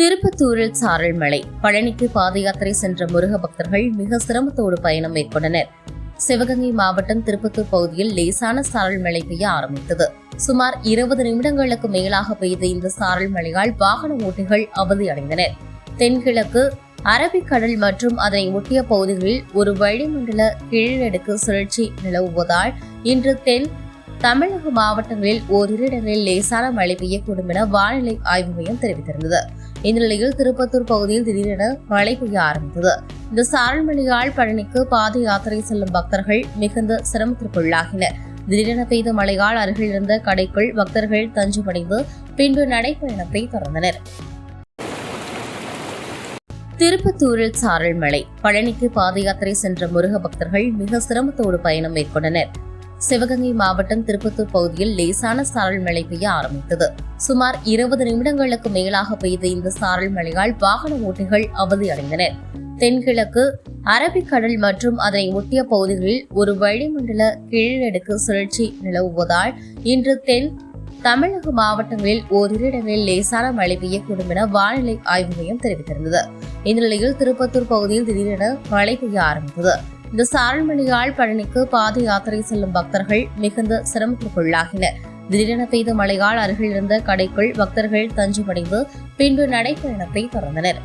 திருப்பத்தூரில் சாரல் மலை. பழனிக்கு பாத யாத்திரை சென்ற முருக பக்தர்கள் மிக சிரமத்தோடு பயணம் மேற்கொண்டனர். சிவகங்கை மாவட்டம் திருப்பத்தூர் பகுதியில் லேசான சாரல் மழை பெய்ய ஆரம்பித்தது. சுமார் இருபது நிமிடங்களுக்கு மேலாக பெய்த இந்த சாரல் மழையால் வாகன ஓட்டிகள் அவதியடைந்தனர். தென்கிழக்கு அரபிக்கடல் மற்றும் அதனை ஒட்டிய பகுதிகளில் ஒரு வளிமண்டல கீழடுக்கு சுழற்சி நிலவுவதால் இன்று தென் தமிழக மாவட்டங்களில் ஓரிரு இடங்களில் லேசான மழை பெய்யக்கூடும் என வானிலை ஆய்வு மையம் தெரிவித்திருந்தது. இந்நிலையில் திருப்பத்தூர் பகுதியில் திடீரென மழை பெய்ய ஆரம்பித்தது. இந்த சாரல் மழையால் பழனிக்கு பாத யாத்திரை செல்லும் பக்தர்கள் மிகுந்த சிரமத்திற்குள்ளாகினர். திடீரென பெய்த மழையால் அருகில் இருந்த கடைக்குள் பக்தர்கள் தஞ்சமடைந்து பின்பு நடைப்பயணத்தை தொடர்ந்தனர். திருப்பத்தூரில் சாரல் மழை பழனிக்கு பாத யாத்திரை சென்ற முருக பக்தர்கள் மிக சிரமத்தோடு பயணம் மேற்கொண்டனர். சிவகங்கை மாவட்டம் திருப்பத்தூர் பகுதியில் லேசான சாரல் மழை பெய்ய ஆரம்பித்தது. சுமார் இருபது நிமிடங்களுக்கு மேலாக பெய்த இந்த சாரல் மழையால் வாகன ஓட்டிகள் அவதியடைந்தனர் தென்கிழக்கு அரபிக்கடல் மற்றும் அதனை ஒட்டிய பகுதிகளில் ஒரு வளிமண்டல கீழடுக்கு சுழற்சி நிலவுவதால் இன்று தென் தமிழக மாவட்டங்களில் ஓரிரு இடங்களில் லேசான மழை பெய்யக்கூடும் என வானிலை ஆய்வு மையம் தெரிவித்திருந்தது. இந்நிலையில் திருப்பத்தூர் பகுதியில் திடீரென மழை பெய்ய ஆரம்பித்தது. இந்த சாரல்மலையால் பழனிக்கு பாத யாத்திரை செல்லும் பக்தர்கள் மிகுந்த சிரமத்திற்குள்ளாகினர். திடீரென பெய்த மழையால் அருகில் இருந்த கடைக்குள் பக்தர்கள் தஞ்சமடைந்து பின்பு நடைப்பயணத்தை தொடர்ந்தனர்.